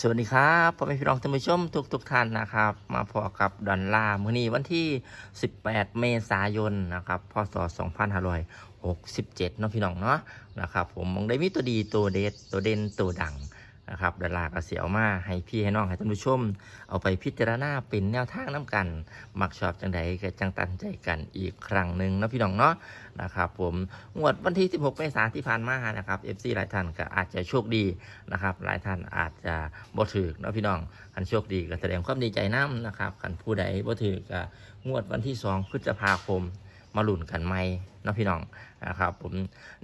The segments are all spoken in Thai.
สวัสดีครับพ่อแม่พี่น้องท่านผู้ชมทุกทุกท่านนะครับ มาพอกับดอนล่ามื้อนี้วันที่ 18 เมษายนนะครับพศ2567เนาะพี่น้องเนาะนะครับผมมองได้มีตัวดีตัวเด็ดตัวเด่นตัวดัง นะครับดอนล่าก็เสียวมาให้พี่ให้น้องให้ท่านผู้ชม เอาไปพิจารณาเป็นแนวทางน้กัน มักชอบจังใดก็จังตันใจกันอีกครั้งหนึ่งนะพี่น้องเนาะนะครับ ผมงวดวันที่ 16 เมษายนที่ผ่านมานะครับ FC หลายท่านก็อาจจะโชคดีนะครับ หลายท่านอาจจะบ่ถือนะพี่น้องคันโชคดีก็แสดงความดีใจน้ำนะครับคันผู้ใดบ่ถือก็งวดวันที่ 2 พฤษภาคม มาหลุ้นกันใหมนาะพี่น้องนะครับผม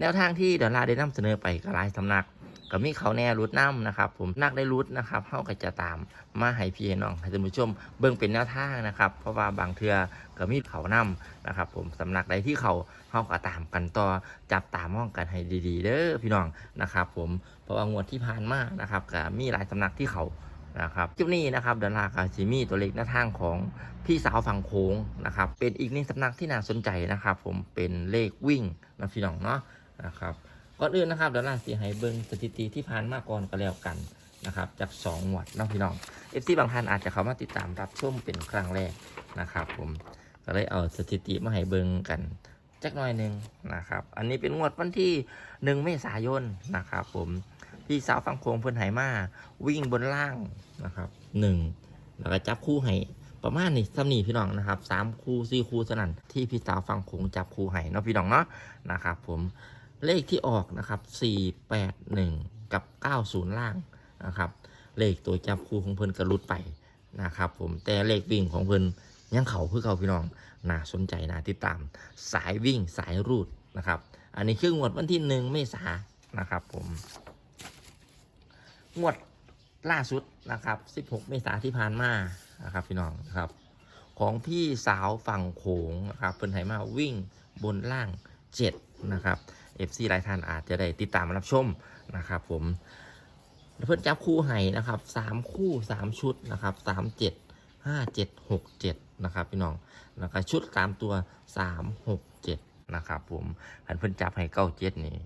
แนวทางที่เดี๋ยวลาได้นำเสนอไปก็หลายสำนักก็มีเขาแน่รุดน้ำนะครับ ผมนักได้รุดนะครับเฮาก็จะตามมาให้พี่น้องให้ท่านผู้ชมเบิ่งเป็นแนวทางนะครับ เพราะว่าบางเทือก็มีเขานํนะครับ ผมสำนักใดที่เขาเฮาก็ตามกันต่อจับตามองกันให้ดี ๆ เด้อพี่น้องนะครับ ผมเพราะว่างวดที่ผ่านมานะครับก็มีหลายสำนักที่เขา นะครับคลิปนี้นะครับเดอนลากาซิมีตัวเลขแนวทางของพี่สาวฝั่งโค้งนะครับ เป็นอีกหนึ่งสำนักที่น่าสนใจนะครับ ผมเป็นเลขวิ่งนะพี่น้องเนาะนะครับก่อนอื่นนะครับเดี๋ยวลาสีให้เบิ้งสถิติที่ผ่านมาก่อนก็แล้วกันนะครับจาก2หมวดน้องพี่น้องเอฟซีบางท่านอาจจะเข้ามาติดตามรับชมเป็นครั้งแรกนะครับ ผมก็เลยเอาสถิติมาให้เบิงกันจักหน่อยหนึ่งนะครับ อันนี้เป็นงวดวันที่ 1 เมษายนนะครับ ผม พี่สาวฟังโคงเพิ่นไหมาวิ่งบนล่างนะครับหนึ่งแล้วก็จับคู่ให้ประมาณนี้ซ้ำนี่พี่น้องนะครับสามคู่สี่คู่สนั่นที่พี่สาวฟังโขงจับคู่ให้เนาะพี่น้องเนาะนะครับ ผมเลขที่ออกนะครับสี่แปดหนึ่งกับเก้าศูนย์ล่างนะครับ เลขตัวจับคู่ของเพิ่นกระลุดไปนะครับ ผมแต่เลขวิ่งของเพิ่นยังเขาคือเขาพี่น้องน่าสนใจน่าติดตาม สายวิ่งสายรูดนะครับ อันนี้คืองวดวันที่หนึ่งเมษายนะครับผม งวดล่าสุดนะครับ 16 เมษายนที่ผ่านมานะครับพี่น้องนะครับ ของพี่สาวฝั่งโขงนะครับเพิ่นให้มาวิ่งบนล่าง 7 นะครับ FC หลายท่านอาจจะได้ติดตามรับชมนะครับผมเพิ่นจับคู่ให้นะครับ 3 คู่ 3 ชุดนะครับ 3 7 5 7 6 7 นะครับพี่น้องแล้วก็ชุด 3 ตัว 3 6 7 นะครับผมหันเพิ่นจับให้เก้าเจ็ดนี่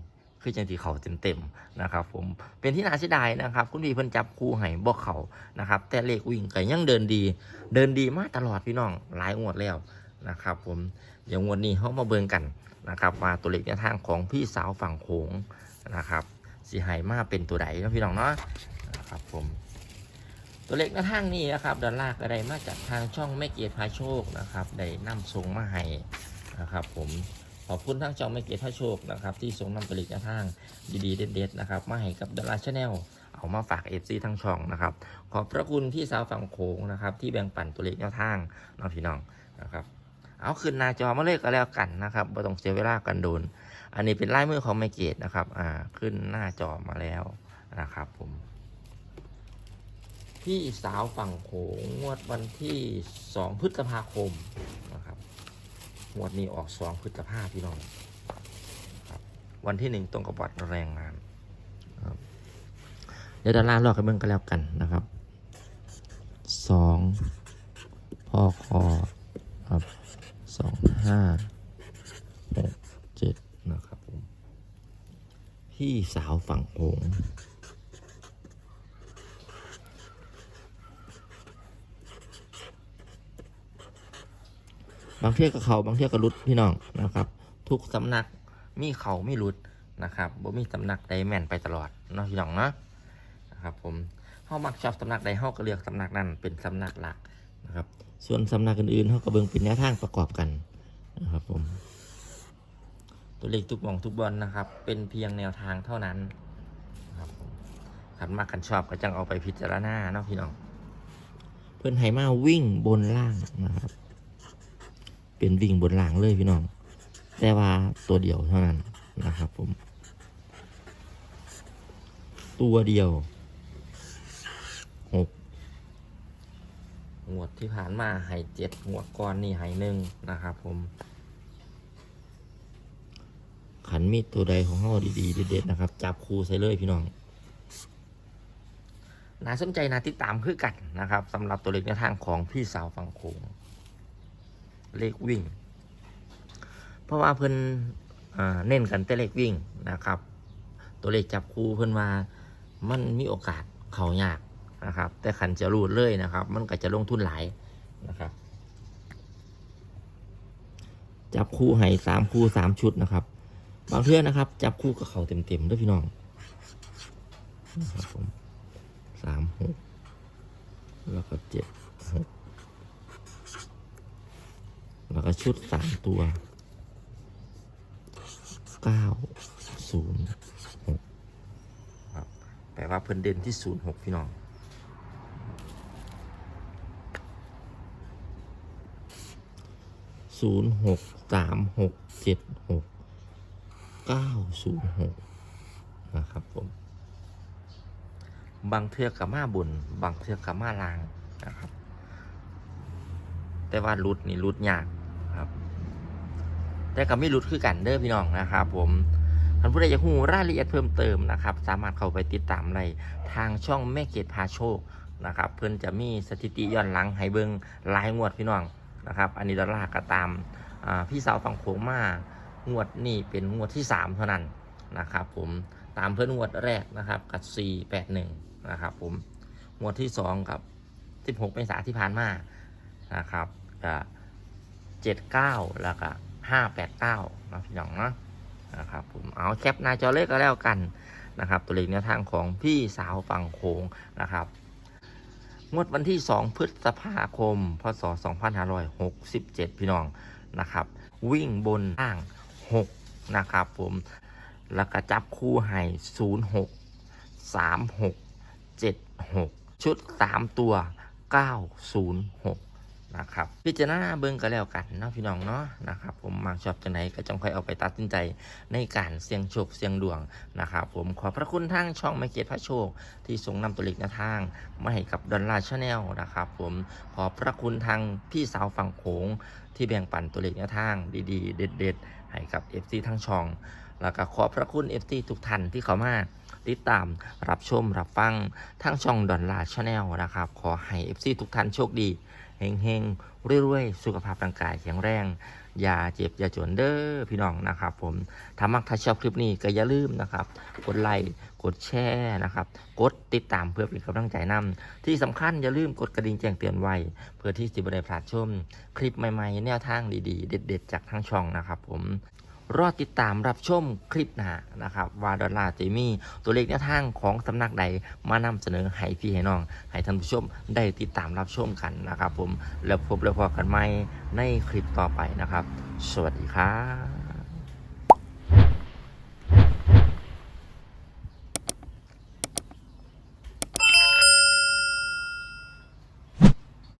คือจังที่เขาเต็มๆนะครับผมเป็นที่น่าเสียดายนะครับ คุณพี่เพิ่นจับคู่ให้บอกเขานะครับ แต่เลขวิ่งก็ยังเดินดี เดินดีมากตลอดพี่น้องหลายงวดแล้วนะครับผมเดี๋ยวงวดนี้เขามาเบิ่งกันนะครับว่าตัวเลขแนทางของพี่สาวฝั่งโขงนะครับสีหายมากเป็นตัวใดนะพี่น้องเนาะนะครับผมตัวเลขแนทางนี้นะครับดอลลาร์ก็ได้มาจากทางช่องแม่เกียรติพาโชคนะครับได้นำส่งมาให้นะครับผม ขอบคุณทางช่องแม่เกียรติพาโชคนะครับ ที่ส่งนำตัวเลขแนวทางดีๆ เด็ดๆนะครับมาให้กับดาร์ชาแนลเอามาฝากเอฟซีทั้งช่องนะครับ ขอบพระคุณพี่สาวฝั่งโขงนะครับ ที่แบ่งปันตัวเลขแนวทางน้องพี่น้องนะครับ เอาขึ้นหน้าจอมาเลยก็แล้วกันนะครับไม่ต้องเสียเวลากันโดน อันนี้เป็นลายมือของไมเกตนะครับอ่าขึ้นหน้าจอมาแล้วนะครับผมพี่สาวฝั่งโขงงวดวันที่สองพฤษภาคมนะครับ งวดนี้ออกสองพฤษภาพี่น้องครับวันที่หนึ่งตรงกับวัดแรงงานครับเดี๋ยวดาราลอกกันเบิ่งกันแล้วกันนะครับสองพ่อคอครับสองห้าหกเจ็ดนะครับผมพี่สาวฝั่งโขง บางเที่ยก็เขาบางเที่ยก็รุดพี่น้องนะครับ ทุกสำนักมีเขาไม่รุดนะครับบ่มีสำนักใดแม่นไปตลอดเนาะพี่น้องเนาะนะครับผมเฮามักชอบสำนักใดเฮาก็เลือกสำนักนั้นเป็นสำนักหลักนะครับ ส่วนสำนักอื่นๆเฮาก็เบิ่งเป็นแนวทางประกอบกันนะครับผม ตัวเลขทุกมองทุกบอลนะครับ เป็นเพียงแนวทางเท่านั้นนะครับขันมากขันชอบก็จังเอาไปพิจารณาเนาะพี่น้อง เพื่อนไหมาวิ่งบนล่างนะครับ เป็นวิ่งบนหลังเลยพี่น้อง แต่ว่าตัวเดียวเท่านั้นนะครับ ผม ตัวเดียวหกงวดที่ผ่านมาหายเจ็ดงวดก่อนนี่หายหนึ่งนะครับ ผมขันมีดตัวใดของเฮาดีๆเด็ดๆนะครับ จับคูใส่เลยพี่น้องน่าสนใจน่าติดตามคือกันนะครับสำหรับตัวเลขในวทางของพี่สาวฝั่งโขง เลขวิ่ง เพราะว่าเพิ่นเน้นกันแต่เลขวิ่งนะครับ ตัวเลขจับคู่เพิ่นว่ามันมีโอกาสเขายากนะครับ แต่ขันจะรูดเลยนะครับ มันก็จะลงทุนหลายนะครับ จับคู่ให้สามคู่สามชุดนะครับ บางเทื่อนะครับ จับคู่กับเขาเต็มๆด้วยพี่น้องนะครับผมสามหกแล้วก็เจ็ดหก แล้วก็ชุดสามตัวเก้าศูนย์หกครับแปลว่าเพิ่นเด่นที่ศูนย์หกพี่น้องศูนย์หกสามหกเจ็ดหกเก้าศูนย์หกนะครับผม บางเทือกกับมาบุญบางเทือกกับมาลางนะครับ แต่ว่ารุดนี่รุดยาก ครับ แต่ก็ไม่รุดคือกันเด้อพี่น้องนะครับผมท่านผู้ใดอยากหูรายละเอียดเพิ่มเติมนะครับ สามารถเข้าไปติดตามในทางช่องแม่เกดพาโชคนะครับ เพื่อนจะมีสถิติย้อนหลังให้เบิงหลายงวดพี่น้องนะครับ อันนี้ดอลลาร์ก็ตามพี่สาวฝั่งโขงมางวดนี่เป็นงวดที่ 3 เท่านั้นนะครับผมตามเพื่อนงวดแรกนะครับกับ 481 นะครับผมงวดที่ 2 กับ 16เมษาที่ผ่านมานะครับกั บ79แล้วก็589นะพี่น้องเนาะนะครับผมเอาแคปหน้าจอเลขก็แล้วกันนะครับ ตัวเลขแนวทางของพี่สาวฝั่งโขงนะครับงวดวันที่ 2 พฤษภาคม พศ 2567 พี่น้องนะครับ วิ่งบนล่าง 6 นะครับผม แล้วก็จับคู่ให้ 06 36 76 ชุด 3 ตัว 906 นะครับพิจารณาเบิ่งก็แล้วกันเนาะพี่น้องเนาะนะครับผมมักชอบจังไหนก็จงค่อยเอาไปตัดสินใจในการเสี่ยงโชคเสี่ยงดวงนะครับผมขอพระคุณทางช่องไมเกตพระโชค ที่ส่งนำตัวเลขแนวทางมาให้กับดอลลาร์ชาแนลนะครับผมขอพระคุณทางพี่สาวฝั่งโขงที่แบ่งปันตัวเลขแนวทางดีๆ เด็ด ๆ ให้กับ FC ทั้งช่อง แล้วก็ขอพระคุณ FC ทุกท่านที่เข้ามาติดตามรับชมรับฟังทั้งช่องดอลลาร์ชาแนลนะครับ ขอให้ FC ทุกท่านโชคดี เฮงๆรวยๆ สุขภาพร่างกายแข็งแรง อย่าเจ็บ อย่าจนเด้อพี่น้องนะครับ ผมถ้ามักถ้าชอบคลิปนี้ก็อย่าลืมนะครับ กดไลค์กดแชร์นะครับ กดติดตามเพื่อเป็นกำลังใจนำที่สำคัญอย่าลืมกดกระดิ่งแจ้งเตือนไว้ เพื่อที่จะไม่ได้พลาดชม คลิปใหม่ๆ แนวทางดีๆ เด็ด ๆ จากทางช่องนะครับ ผม รอติดตามรับชมคลิปหน้านะครับว่าดอลลาร์จะมีตัวเลขแนวทางของสำนักใดมานำเสนอให้พี่ให้น้อง ให้ท่านผู้ชมได้ติดตามรับชมกันนะครับ ผมแล้วพบแล้วพอกันใหม่ในคลิปต่อไปนะครับ สวัสดีครับ